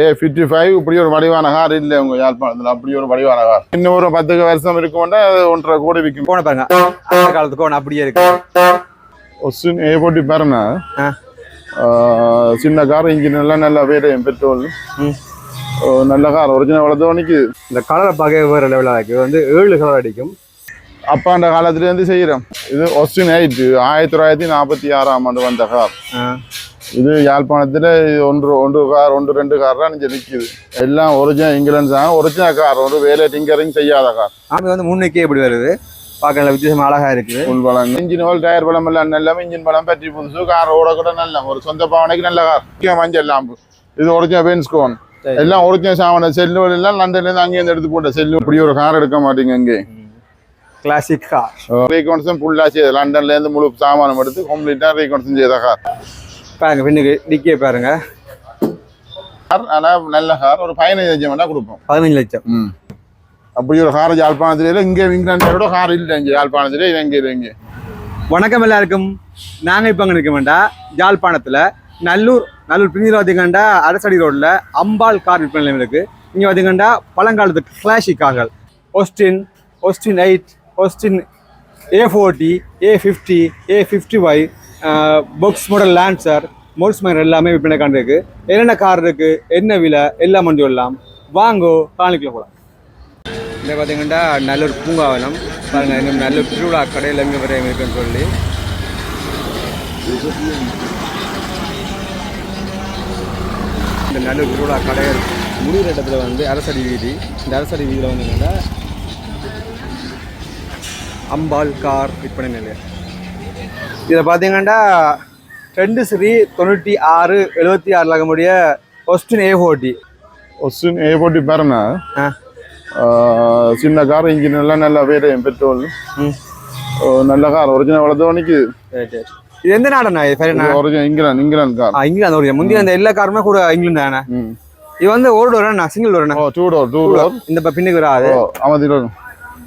ஏ fifty five இப்படி ஒரு வடிவான கார் இல்லை உங்க யாழ்ப்பாணத்தில். அப்படி ஒரு வடிவான கார் இன்னும் ஒரு பத்து வருஷம் இருக்கும்னா ஒன்றரை கோடி விற்கும் போன பாருங்க. அந்த காலத்துக்கு ஒன்று அப்படியே இருக்கு. ஒஸ்டின் ஏ போட்டி. ஆஹ் சின்ன கார் இன்ஜின் எல்லாம் நல்ல வேலையும் பெட்ரோல். நல்ல கார் ஒரிஜினல் வளர்த்து நிற்குது இந்த கலரை பார்க்க வேறு லெவலாக இருக்கு. இது வந்து ஏழு கலர் அடிக்கும். அப்பாண்ட காலத்துலேருந்து செய்கிறோம் இது ஒஸ்டின் எயிட் ஆயிரத்தி தொள்ளாயிரத்தி நாற்பத்தி ஆறாம் ஆண்டு வந்த கார். இது யாழ்ப்பாணத்தில் ஒன்று ஒன்று கார் ஒன்று ரெண்டு கார் தான் இங்கே நிற்குது எல்லாம் ஒரிஜினல் இங்கிலாந்து தான். ஒரிஜினல் கார் ஒரு வேலை டிங்கரிங் செய்யாத கார் ஆமி வந்து முன்னுக்கே எப்படி வருது. பார்க்க நல்ல வித்தியாசம் அழகா இருக்குது. உள் பலம் இன்ஜின் ஹோல் டயர் பலம் எல்லாம் நல்ல இன்ஜின் பலம் பற்றி புதுசு கார் ஓட கூட நல்ல ஒரு சொந்த பாவனைக்கு நல்ல கார் மஞ்சள் லாம்பு இது ஒரிஜினல் பென்ஸ்கோன். எல்லாம் ஒரிஜினல் சாமான செல்லு எல்லாம் லண்டன்லேருந்து அங்கேருந்து எடுத்து போட்ட செல்லு இப்படி ஒரு கார் எடுக்க மாட்டீங்க இங்கே. கிளாசிக் கார் ரீகன்ஸ்டன் ஃபுல்லாக செய்யுது லண்டன்லேருந்து முழு சாமானம் எடுத்து கம்ப்ளீட்டாக ரீகன்ஸ்டன் செய்த கார் பாருங்க பின்னுக்கு டிக்கியே பாருங்க. கார் ஆனால் நல்ல கார் ஒரு பதினஞ்சு லட்சம் வேணா கொடுப்போம். பதினஞ்சு லட்சம். ம். அப்படி ஒரு கார் யாழ்ப்பாணத்துல இங்கே இங்கிலாந்தோட கார் இல்லை இங்கே யாழ்ப்பாணத்துல இது எங்கே இது இங்கே. வணக்கம் எல்லாருக்கும். நாங்கள் இப்போ அங்கே இருக்க வேண்டாம் ஜாழ்ப்பாணத்தில் நல்லூர் நல்லூர் பிரிஞ்சு பார்த்தீங்கன்னா அரசடி ரோட்டில் அம்பாள் கார் விற்பனை நிலையம் இருக்குது இங்கே பார்த்தீங்கன்னா பழங்காலத்து கிளாசிக் கார்கள். Austin Austin eight Austin A forty A fifty A fifty Y box model Lancer moles மேர் எல்லாமே விற்பனை காண்டிருக்கு என்னென்ன கார் இருக்குது என்ன விலை எல்லாம் மண்டி வரலாம் வாங்கோ காணிக்குள்ள போகலாம் இந்த பார்த்தீங்கன்னா நல்லூர் பூங்காவனம். பாருங்கள் இன்னும் நல்லூர் திருவிழா கடையில் எங்கே வரையும் இருக்குன்னு சொல்லி. இந்த நல்லூர் திருவிழா கடையில் முடிகிற இடத்துல வந்து அரசடி வீதி. இந்த அரசடி வீதியில் வந்து அம்பாள் கார் விற்பனை நிலையம். இதில் பார்த்தீங்கன்னா ரெண்டு ஸ்ரீ தொண்ணூற்றி ஆறு எழுபத்தி ஆறில் இருக்கக்கூடிய Austin A forty Austin A ஆ. ஆஹ் சின்ன கார் இன்ஜின் எல்லாம் நல்ல வேலையும் பெட்ரோல் நல்ல கார் ஒரிஜினல் வளர்த்து நிற்குது சரி சரி. இது எந்த நாடுண்ணா இது சரி original England England car. England ஒரு முந்தைய அந்த எல்லா காருமே கூட இங்கிலாந்து தானே? இது வந்து ஒரு door single door two door two door இந்த பின்னுக்கு வராது. ஓ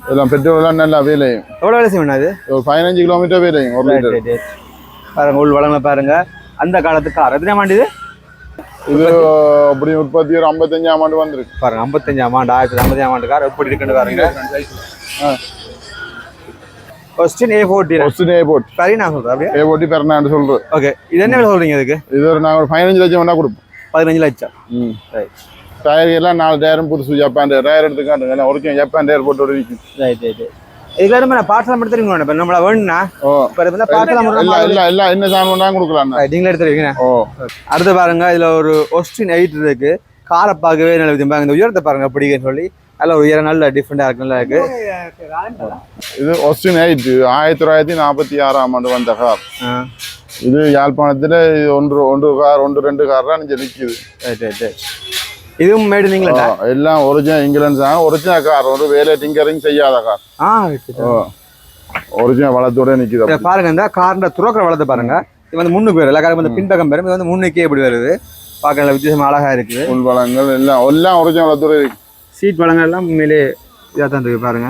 அமைதி எல்லாம் பெட்ரோல் எல்லாம் நல்லா வேலையும். எவ்வளோ வேலை செய்யணும் அது? ஒரு பதினஞ்சு கிலோமீட்டர் வேலையும் ஒரு லிட்டர். பாருங்க உள் வளங்களை பாருங்க. அந்த காலத்து கார். எத்தனை ஆண்டு இது? இது அப்படி உற்பத்தி ஒரு ஐம்பத்தஞ்சாம் ஆண்டு வந்திருக்கு. பாருங்க ஐம்பத்தஞ்சாம் ஆண்டு ஆயிரத்தி ஐம்பத்தஞ்சாம் ஆண்டு கார் எப்படி இருக்குன்னு பாருங்க. கொஸ்டின் ஏ ஃபோர்ட்டி ஒஸ்டின் ஏ போட்டி சரி நான் சொல்றேன் அப்படியே? ஏ போட்டி பெறனாண்டு சொல்றது. ஓகே இது என்ன விலை சொல்றீங்க இதுக்கு? இது ஒரு நாங்கள் ஒரு பதினஞ்சு லட்சம் வேணா கொடுப்போம். பதினஞ்சு லட்சம். ம். ரைட் டயர் எல்லாம் நாலு டயரும் புதுசு ஜப்பான் டயர் டயர் எடுத்து காட்டுங்க எல்லாம் ஒரிஜினல் ஜப்பான் டயர் போட்டு ஒரு நிற்கும் ரைட் ரைட் இதுக்கு நான் பார்சலாம் எடுத்து தெரியுங்க இப்போ நம்மள வேணும்னா? ஓ. இப்போ இருந்தால் பார்க்கலாம் எல்லாம் எல்லாம் எல்லாம் என்ன சாமான் தான் கொடுக்கலாம். நீங்களே எடுத்துருவீங்க. ஓ. அடுத்து பாருங்க இதுல ஒரு ஒஸ்டின் எயிட் இருக்கு. காரை பார்க்கவே நல்ல விதம் பாருங்க இந்த உயரத்தை பாருங்க பிடிக்குன்னு சொல்லி. நல்ல ஒரு உயரம் நல்ல டிஃப்ரெண்டா இருக்கு நல்லா இருக்கு. இது ஒஸ்டின் எயிட் ஆயிரத்தி தொள்ளாயிரத்தி நாற்பத்தி ஆறாம் ஆண்டு வந்த கார். ஆ, இது யாழ்ப்பாணத்தில் ஒன்று ஒன்று கார் ஒன்று ரெண்டு கார் தான் இங்கே நிற்குது right, right, right. இதுவும் மேடு நீங்களா எல்லாம் ஒரிஜினல் இங்கிலாந்து தான். ஒரிஜினல் கார் ஒரு வேலை டிங்கரிங் செய்யாத கார் ஆ ஒரிஜினல் வளத்தோட நிற்குது இதை பாருங்க இந்த கார்ல துறக்கிற வளத்தை பாருங்க. இது வந்து முன்னுக்கு வரும். எல்லா காரும் வந்து பின்பக்கம் வரும். இது வந்து முன்னுக்கே எப்படி வருது. பார்க்க வித்தியாசம் அழகா இருக்கு உள் வளங்கள் எல்லாம் எல்லாம் ஒரிஜினல் வளத்தோட இருக்கு. சீட் வளங்கள் எல்லாம் உண்மையிலே இதாக தான் இருக்கு பாருங்க.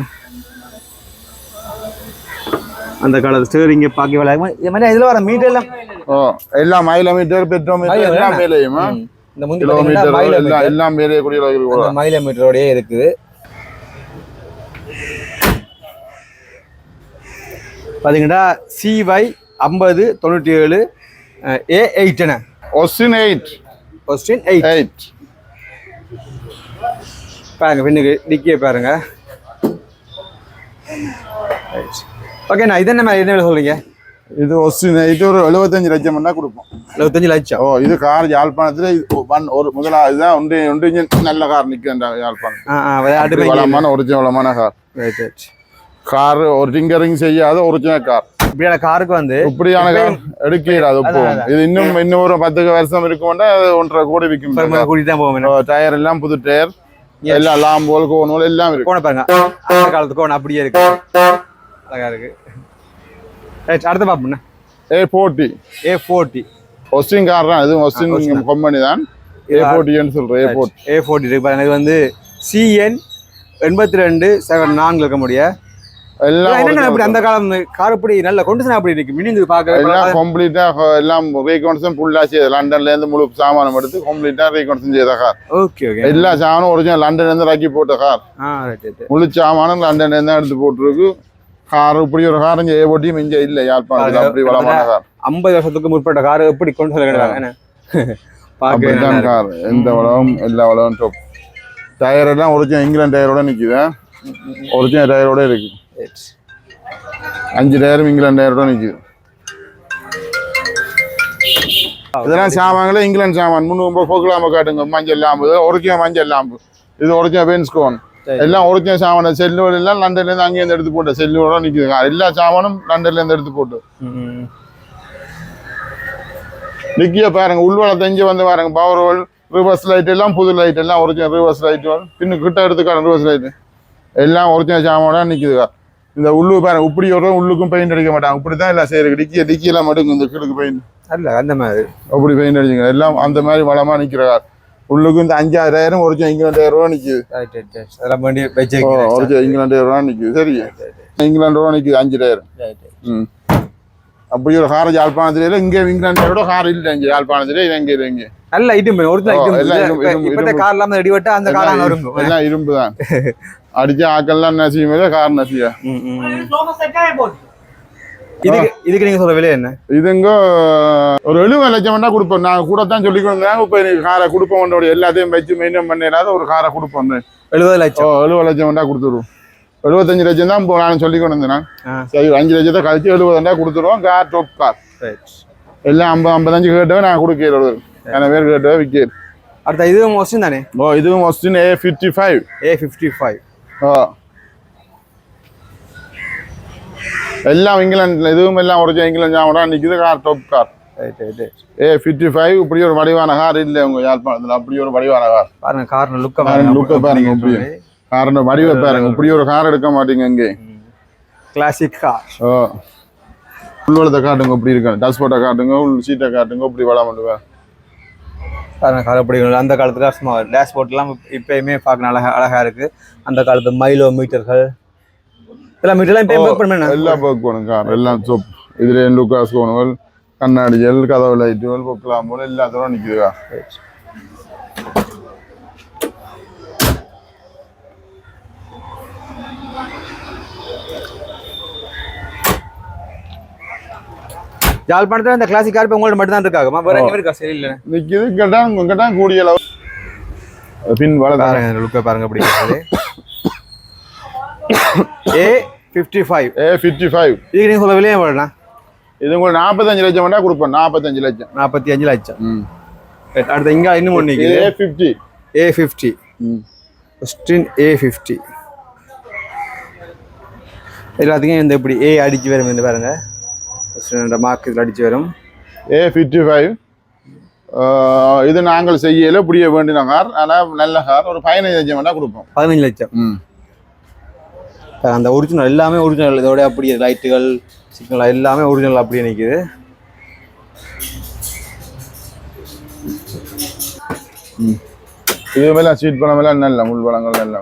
அந்த காலத்து ஸ்டேரிங்க பார்க்க வேலை இது மாதிரி இதில் வர மீட்டர் எல்லாம் ஓ எல்லாம் மைல மீட்டர் பெட்ரோ மீட்டர் எல்லாம் வேணா? இந்த முந்தி கிலோமீட்டர் மைல எல்லாம் வேலைய கூடிய மைல மீட்டரோடயே இருக்குது. பார்த்தீங்கன்னா சிஒய் ஐம்பது தொண்ணூற்றி ஏழு ஏ எயிட்டுன்னு ஒஸ்டின் எயிட் கொஸ்டின் எயிட் எயிட் பாருங்க பின்னுக்கு டிக்கியே பாருங்க. ஓகேண்ணா இது என்ன என்ன சொல்றீங்க? இது ஒஸ்டின் எயிட் ஒரு எழுபத்தஞ்சு லட்சம் பண்ணா கொடுப்போம் எழுபத்தஞ்சு லட்சம் ஓ இது கார் யாழ்ப்பாணத்துல இது ஒன் ஒரு முதலாவது தான் ஒன்று ஒன்று இன்ஜின் நல்ல கார் நிற்கின்ற யாழ்ப்பாணம் இது வளமான ஒரிஜினல் வளமான கார் கார் ஒரு டிங்கரிங் செய்யாத ஒரிஜினல் கார் இப்படியான காருக்கு வந்து இப்படியான கார் எடுக்கிறாது இப்போ இது இன்னும் இன்னும் ஒரு பத்து வருஷம் இருக்கும்னா ஒன்றரை கோடி விற்கும் தான் போவோம் ஓ, டயர் எல்லாம் புது டயர் எல்லாம் லாம்போல் கோனோல் எல்லாம் இருக்கு கோண பாருங்க காலத்து கோணம் அப்படியே இருக்கு அழகா இருக்கு ரைட் அடுத்த பாப்போண்ணா ஏ போட்டி ஏ ஃபோர்ட்டி ஒஸ்டின் கார் தான் இது ஒஸ்டின் கம்பெனி தான் ஏ போட்டின்னு சொல்றேன் ஏ போட்டி ஏ ஃபோர்ட்டி இருக்கு பாருங்க. இது வந்து சிஎன் எண்பத்தி ரெண்டு செவன் நான்கு இருக்க முடிய எல்லாம் அப்படி அந்த காலம் கார் இப்படி நல்ல கொண்டு அப்படி இருக்கு? மினிந்து எல்லாம் பார்க்க கம்ப்ளீட்டா எல்லாம் ரீகன்ஸ்டன் ஃபுல்லா செய்யுது லண்டன்ல இருந்து முழு சாமானம் எடுத்து கம்ப்ளீட்டா ரீகன்ஸ்டன் செய்த கார் ஓகே ஓகே எல்லா சாமானும் ஒரிஜினல் லண்டன்ல இருந்து இறக்கி போட்ட கார் முழு சாமானும் லண்டன்ல இருந்து எடுத்து போட்டிருக்கு. கார் இப்படி ஒரு காரம் செய்ய போட்டியும் இங்க இல்ல. பாருங்க, அப்படி வளமான கார். ஐம்பது வருஷத்துக்கு முற்பட்ட கார் எப்படி கொண்டு சொல்ல நல்லா கார். எந்த வளவும் எல்லா வளவும் டாப் டயர் எல்லாம் ஒரிஜினல் இங்கிலாந்து டயரோட நிக்குது. ஒரிஜினல் டயரோட இருக்கு. அஞ்சு டயரும் இங்கிலாந்து டயரோட நிக்குது. இதெல்லாம் சாமான்கள இங்கிலாந்து சாமான். முந்நூறு போக்கலாம காட்டுங்க. மஞ்சள் லாம்பு. ஒரிஜினல் மஞ்சள் லாம்பு. இது ஒரிஜினல் பென்ஸ்கோன். எல்லாம் ஒரிஜினல் சாமான் செல்லுவல் எல்லாம் லண்டன்ல இருந்து அங்கேருந்து எடுத்து போட்டு செல்லுவோட நிக்குது. எல்லா சாமானும் லண்டன்ல இருந்து எடுத்து போட்டு. நிக்கிய பாருங்க உள்வளத்தை இங்க வந்து பாருங்க பவர் ரோல் ரிவர்ஸ் லைட் எல்லாம் புது லைட் எல்லாம் ஒரிஜினல் ரிவர்ஸ் லைட் பின்னு கிட்ட எடுத்துக்கான ரிவர்ஸ் லைட் எல்லாம் ஒரிஜினல் சாமானா நிக்குதுக்கா இந்த உள்ளு பாருங்க இப்படி ஒரு உள்ளுக்கும் பெயிண்ட் அடிக்க மாட்டாங்க. இப்படிதான் எல்லாம் செய்யறது. டிக்கிய டிக்கியெல்லாம் மட்டும் இந்த கிழக்கு பெயிண்ட் அல்ல அந்த மாதிரி. அப்படி பெயிண்ட் அடிச்சுங்க எல்லாம் அந்த மாதிரி வளமா நிக்கிறா உள்ளுக்கு இந்த அஞ்சாயிரம் ஒரிஜினல் இங்கிலாந்து ரூபா நிக்குது ரைட் ரைட் ரைட் அதெல்லாம் வேண்டி ஓ, வச்சிருக்கேன் ஒரிஜினல் இங்கிலாந்து ரூபா நிக்குது சரி. இங்கிலாந்து ரூபா நிக்குது அஞ்சாயிரம். ம். அப்படி ஒரு கார் யாழ்ப்பாணத்துல இங்கே இங்கிலாண்டோட கார் இல்லை இங்கே யாழ்ப்பாணத்துல இது எங்கே இது இங்கே. நல்ல ஐட்டம் ஒரிஜினல் ஐட்டம் எல்லாம் இரும்பு, இரும்பு, இப்பத்த இரும்பு. அந்த எல்லாம் இரும்பு தான் அடிச்ச ஆக்கெல்லாம் நசியுமே கார் நசியா? ம், ம். இதுக்கு இதுக்கு நீங்க சொல்ற விலை என்ன? இதுங்க ஒரு எழுபது லட்சம் வேணா கொடுப்போம். நாங்கள் கூட தான் சொல்லி கொடுத்தாங்க இப்போ காரை கொடுப்போம். எல்லாத்தையும் வச்சு மெயின்டைன் பண்ணிடாத ஒரு காரை கொடுப்போம். எழுபது லட்சம். எழுபது லட்சம் வேணா கொடுத்துருவோம். எழுபத்தஞ்சு லட்சம் தான் இப்போ நான் சொல்லி கொண்டு வந்தேன். சரி அஞ்சு லட்சத்தை கழிச்சு எழுபதாண்டா கொடுத்துருவோம். கார் டாப் கார் எல்லாம் ஐம்பது ஐம்பத்தஞ்சு கேட்டவே நான் கொடுக்கிறேன் என பேர் கேட்டவே விற்கிறேன். அடுத்த இது மோஸ்ட் தானே? ஓ இதுவும் Austin A fifty five A fifty five oh. எல்லாம் இங்கிலாந்து இதுவும் எல்லாம் ஒரிஜினல் இங்கிலாந்து ஜாமடா நிற்குது car top car A fifty five இப்படி ஒரு வடிவான கார் இல்லை உங்க யாழ்ப்பாணத்தில் அப்படி ஒரு வடிவான கார் பாருங்க கார் லுக்க அ பாருங்க, அப்படியே. காரோட வடிவை பாருங்க இப்படி ஒரு கார் எடுக்க மாட்டீங்க இங்கே கிளாசிக் கார் ஓ உள்வளத்தை காட்டுங்க இப்படி இருக்காங்க டஸ்போட்டை காட்டுங்க உள் சீட்டை காட்டுங்க இப்படி வளம் பண்ணுவேன் பாருங்க கார் அப்படி அந்த காலத்துல சும்மா டேஷ்போர்ட்லாம் இப்பயுமே பார்க்க அழகா அழகா இருக்கு அந்த காலத்து மைலோ மீட்டர்கள் மீட்டர்லாம் இப்போ பேக் பண்ண எல்லாம் ஒர்க் பண்ணுங்க கார் எல்லாம் சொப் இதுல லுக்காஸ் கோணுகள் கண்ணாடிகள் கதவு லைட்டுகள் பொக்கலாம் போல எல்லாத்தோட நிக்குது கார் யாழ்ப்பாணத்துல இந்த கிளாசிக் கார் இப்போ உங்கள்ட்ட மட்டும் தான் இருக்காங்க வேற எங்க இருக்கா? சரி இல்லை நிக்குது கேட்டா கேட்டா கூடிய அளவு. பின் வள பாருங்க லுக்க பாருங்க அப்படி A fifty five A fifty five இதுக்கு நீங்க சொல்ல விலையே வேணா இது உங்களுக்கு நாற்பத்தஞ்சு லட்சம் வேணா கொடுப்போம். நாற்பத்தஞ்சு லட்சம். நாற்பத்தி அஞ்சு லட்சம். ம். அடுத்து இங்க இன்னும் ஒன்று ஏ ஃபிஃப்டி ஏ ஃபிஃப்டி ம். ஸ்டின் ஏ ஃபிஃப்டி எல்லாத்துக்கும் இந்த இப்படி ஏ அடிச்சு வரும் இந்த பாருங்க. இந்த மார்க் இதில் அடிச்சு வரும். ஏ ஃபிஃப்டி ஃபைவ் இது நாங்கள் செய்யல புரிய வேண்டின கார் ஆனால் நல்ல கார். ஒரு பதினஞ்சு லட்சம் வேணா கொடுப்போம். பதினஞ்சு லட்சம். ம். அந்த ஒரிஜினல் எல்லாமே ஒரிஜினல் இதோட அப்படியே லைட்டுகள் சிக்னல் எல்லாமே ஒரிஜினல் அப்படியே நிற்கிது இது மேலே ஸ்வீட் பழம் எல்லாம் முள் பழங்கள் நல்ல.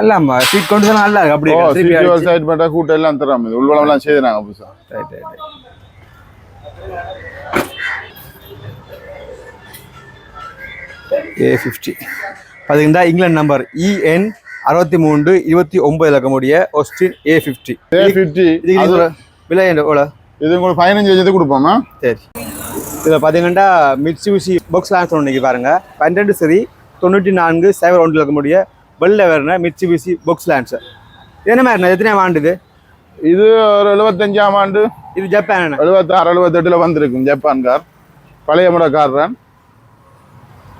எல்லாம் சீட் கொண்டு நல்லா இருக்கு. அப்படியே திருப்பி. சைட் பண்ணா கூட்டம் எல்லாம் தரோம் இது. உள்வளம் எல்லாம் புதுசா. ஏ ஃபிஃப்டி பார்த்தீங்கன்னா இங்கிலாந்து நம்பர் இஎன் அறுபத்தி மூன்று இருபத்தி ஒன்பது இலக்கமுடைய Austin A fifty A fifty விலை எவ்வளோ இது உங்களுக்கு பதினஞ்சு லட்சத்துக்கு கொடுப்போமா? சரி. இதில் பார்த்தீங்கன்னா மிட்சூசி பாக்ஸ் லான்ஸ் ஒன்று பாருங்க. பன்னெண்டு சரி தொண்ணூற்றி நான்கு சைபர் ஒன்றில் இருக்கக்கூடிய வெள்ளை வேறுன மிட்சுபிசி பாக்ஸ் லான்ஸ் என்ன மாதிரி எத்தனை ஆண்டுது இது? ஒரு எழுபத்தஞ்சாம் ஆண்டு. இது ஜப்பான் எழுபத்தாறு எழுபத்தெட்டுல வந்திருக்கும் ஜப்பான் கார். பழைய முறை கார் தான்.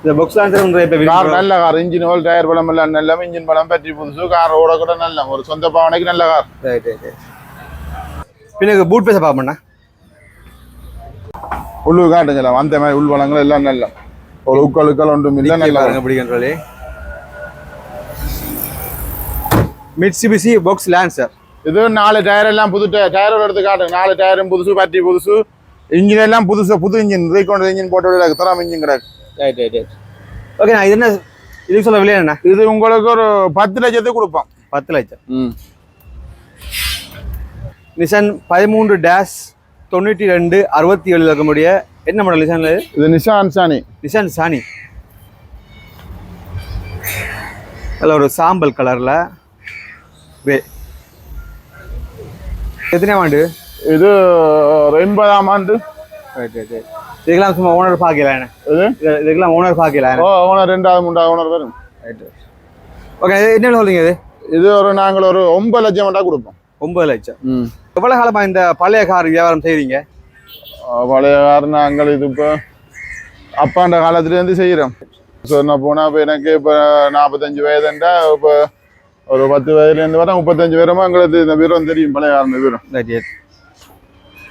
இந்த பாக்ஸ் இப்போ கார் நல்ல கார். இன்ஜின் ஓல் டயர் பலம் எல்லாம் நல்ல இன்ஜின் பலம் பற்றி புதுசு கார் ஓட கூட நல்ல ஒரு சொந்த பாவனைக்கு நல்ல கார். பின்ன பூட் பேச பார்ப்போம்ண்ணா உள்ளு காட்டுங்கலாம் அந்த மாதிரி உள் வளங்கள் எல்லாம் நல்ல. ஒரு உக்கல் உக்கல் ஒன்றும் இல்லை நல்ல. பாருங்க மிட்சுபிசி பாக்ஸ் லான்சர் இது நாலு டயர் எல்லாம் புது டயர் டயரோட எடுத்து காட்டுங்க. நாலு டயரும் புதுசு பட்டி புதுசு. இன்ஜின் எல்லாம் புதுசு புது இன்ஜின் ரீகவுண்ட் இன்ஜின் போட்டு கிடக்கு தரம் இன்ஜின் கிடக்கு. ரைட் ரைட் ரைட் ஓகே நான் இது என்ன இதுக்கு சொல்ல விலை என்ன? இது உங்களுக்கு ஒரு பத்து லட்சத்துக்கு கொடுப்போம். பத்து லட்சம். ம். நிசான் பதிமூன்று டேஷ் தொண்ணூற்றி ரெண்டு அறுபத்தி ஏழு இருக்கக்கூடிய என்ன மாடல் நிசான்ல இது? இது நிஷான் சாணி நிசான் சாணி அதில் ஒரு சாம்பல் கலரில் கிரே எத்தனை ஆண்டு? இது ஒரு எண்பதாம் ஆண்டு. இதுக்கெல்லாம் சும்மா ஓனர் பார்க்கல இதுக்கெல்லாம் ஓனர் பார்க்கல ஓனர் ரெண்டாவது மூன்றாவது ஓனர் வரும். ஓகே என்ன சொல்றீங்க இது? இது ஒரு நாங்கள் ஒரு ஒன்பது லட்சம் மட்டும் கொடுப்போம். ஒன்பது லட்சம். ம். எவ்வளோ காலமாக இந்த பழைய கார் வியாபாரம் செய்கிறீங்க பழைய காரணம் நாங்கள் இது இப்போ அப்பாண்ட காலத்துலேருந்து செய்கிறோம் சொன்ன போனால் இப்போ எனக்கு இப்போ நாற்பத்தஞ்சு வயதுண்டா இப்போ ஒரு பத்து வயதுலேருந்து வர முப்பத்தஞ்சு பேருமா எங்களுக்கு இந்த வீரம் தெரியும் பழைய காரணம் வீரம்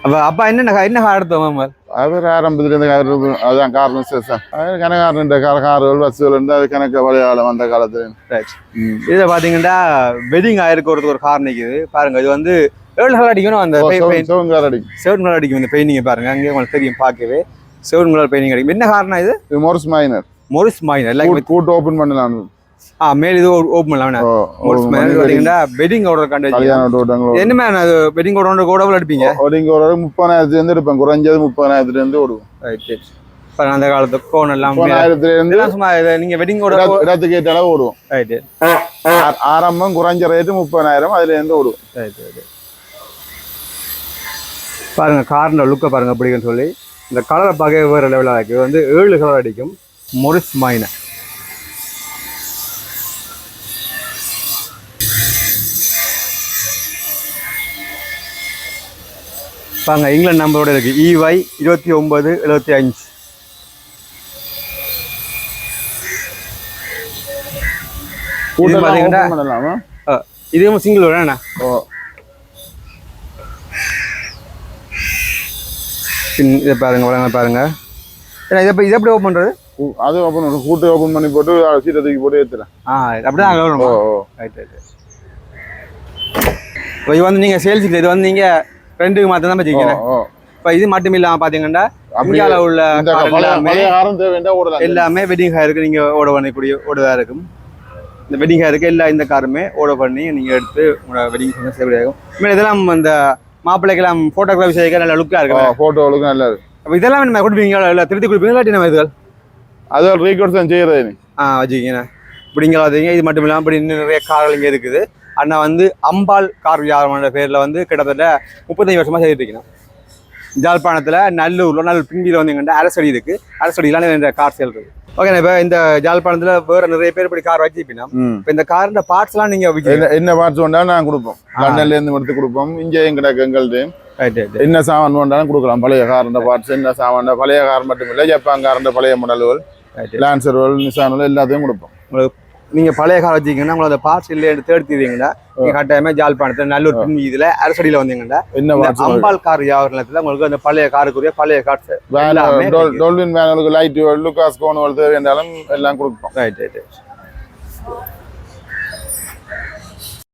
அப்போ அப்பா என்ன என்ன கார் எடுத்தோம் அவர் ஆரம்பத்துலேருந்து அதுதான் காரணம் சார் கனகாரன் கார கார்கள் பஸ்ஸுகள் இருந்து அது கணக்கு காலம் அந்த காலத்துல. இதில் பார்த்தீங்கன்னா வெட்டிங் ஆயிருக்கிறதுக்கு ஒரு கார் நிற்குது பாருங்க இது வந்து ஏழு கலர் அடிக்கணும் அந்த பெயிண்ட் சிவங்கார் அடி செவன் கலர் அடிக்கும். இந்த பெயிண்டிங்கை பாருங்க அங்கே உங்களுக்கு தெரியும் பார்க்கவே. செவன் கலர் பெயிண்டிங் அடிக்கும். என்ன காரணம் இது? மோர்ஸ் மைனர் மொரிஸ் கூட்டு- கூட்டு ஓப்பன் பண்ணலாம் ஆ மேல் இது ஓப்பன் பண்ணலாம் பார்த்தீங்கன்னா வெட்டிங் ஆர்டர் கண்டு என்ன மேம் அது? வெட்டிங் ஆர்டர் கூட எடுப்பீங்க? ஒரு இங்க ஒரு முப்பதாயிரத்துலேருந்து எடுப்பேன். குறைஞ்சது முப்பதாயிரத்துலேருந்து ஓடுவோம் ரைட் அந்த காலத்து கோன் எல்லாம் முப்பதாயிரத்துலேருந்து இதெல்லாம் சும்மா இதை நீங்க வெட்டிங் ஆர்டர் இடத்துக்கு ஏற்ற அளவு ஓடுவோம் ரைட் ஆ- ஆரம்பம் குறைஞ்ச ரேட்டு முப்பதாயிரம் அதுல இருந்து ஓடுவோம் ரைட் ரைட் பாருங்க கார்ன லுக்கை பாருங்க அப்படிங்கன்னு சொல்லி. இந்த கலரை பார்க்க வேறு லெவலாக வந்து ஏழு கலர் அடிக்கும். மொரிஸ் மாயின பாருங்க இங்கிலாந்து நம்பரோட இருக்கு. E இஒய் இருபத்தி ஒன்பது எழுபத்தி அஞ்சு open பண்ணலாமா? இதுவும் சிங்கிள் வேணா ஓ. பின் இதை பாருங்க வளங்க பாருங்க. ஏன்னா இதை இதை எப்படி ஓப்பன் பண்ணுறது அது ஓப்பன் பண்ணு கூட்டு ஓப்பன் பண்ணி போட்டு சீட்டை தூக்கி போட்டு ஏத்துறேன். ஆ அப்படிதான் ஓ ரைட் ரைட் இப்போ இது வந்து நீங்கள் சேல்ஸ் இது வந்து நீங்கள் ரெண்டுக்கு மாற்றம் தான் ஓ இப்போ இது மட்டும் இல்லாமல் பார்த்தீங்கன்னா அப்படி இந்தியாவில் உள்ள எல்லாமே வெட்டிங் ஹேருக்கு நீங்கள் ஓட பண்ணக்கூடிய ஓடுவதாக இருக்கும். இந்த வெட்டிங் ஹேருக்கு எல்லா இந்த காருமே ஓட பண்ணி நீங்கள் எடுத்து உங்களோட வெட்டிங் ஃபங்க்ஷன் செய்யக்கூடியதாகும் இனிமேல் இதெல்லாம் இந்த மாப்பிள்ளைக்கெல்லாம் ஃபோட்டோகிராஃபி செய்ய நல்ல லுக்காக இருக்கும் போட்டோவுக்கு நல்லா இருக்கு. அப்போ இதெல்லாம் நம்ம கொடுப்பீங்களா? இல்லை திருத்தி கொடுப்பீங்களா? இல்லாட்டி நம்ம இதுகள்? அது ஒரு ரீகோர்ட்ஸ் செய்யறது ஆ வச்சுக்கிங்க. இப்படிங்க பார்த்தீங்க இது மட்டும் இல்லாமல் இப்படி இன்னும் நிறைய கார்கள் இங்கே இருக்குது. அண்ணா வந்து அம்பாள் கார் வியாபாரமான பேரில் வந்து கிட்டத்தட்ட முப்பத்தஞ்சு வருஷமாக செய்துட்டு இருக்கணும் ஜாழ்ப்பாணத்தில் நல்லூரில் நல்லூர் பிண்டியில் வந்தீங்கன்னா அரசடி இருக்குது அரசடிலாம் நிறைய கார் சேல் இருக்குது ஓகே இப்போ இந்த ஜாழ்ப்பாணத்தில் வேறு நிறைய பேர் இப்படி கார் வச்சுப்பினா ம். இப்போ இந்த காரோட பார்ட்ஸ்லாம் நீங்கள் என்ன பார்ட்ஸ் வேண்டாலும் நான் கொடுப்போம். லண்டன்ல இருந்து எடுத்து கொடுப்போம். எங்கள்கிட்ட ரைட் ரைட் என்ன சாமான் வேண்டாலும் கொடுக்கலாம். பழைய காரண்ட பார்ட்ஸ் என்ன சாமான் பழைய கார் மட்டும் இல்லை ஜப்பான் காரண்ட பழைய மாடல்கள் லான்சர்கள் நிசான்கள் எல்லாத்தையும் கொடுப்போம். நீங்கள் பழைய கார் வச்சிங்கன்னா உங்களுக்கு அந்த பார்ட்ஸ் இல்லைன்னு தேடித்தீங்கன்னா நீங்கள் கட்டாயமாக ஜாழ்ப்பாணத்தில் நல்லூர் பின் இதில் அரசடியில் வந்தீங்கன்னா என்ன அம்பாள் கார் வியாபாரத்தில் உங்களுக்கு அந்த பழைய காருக்குரிய பழைய கார்ஸ் டோல்வின் வேனுக்கு லைட் லுக்காஸ் கோனுகள் தேவை என்றாலும் எல்லாம் கொடுப்போம். Right right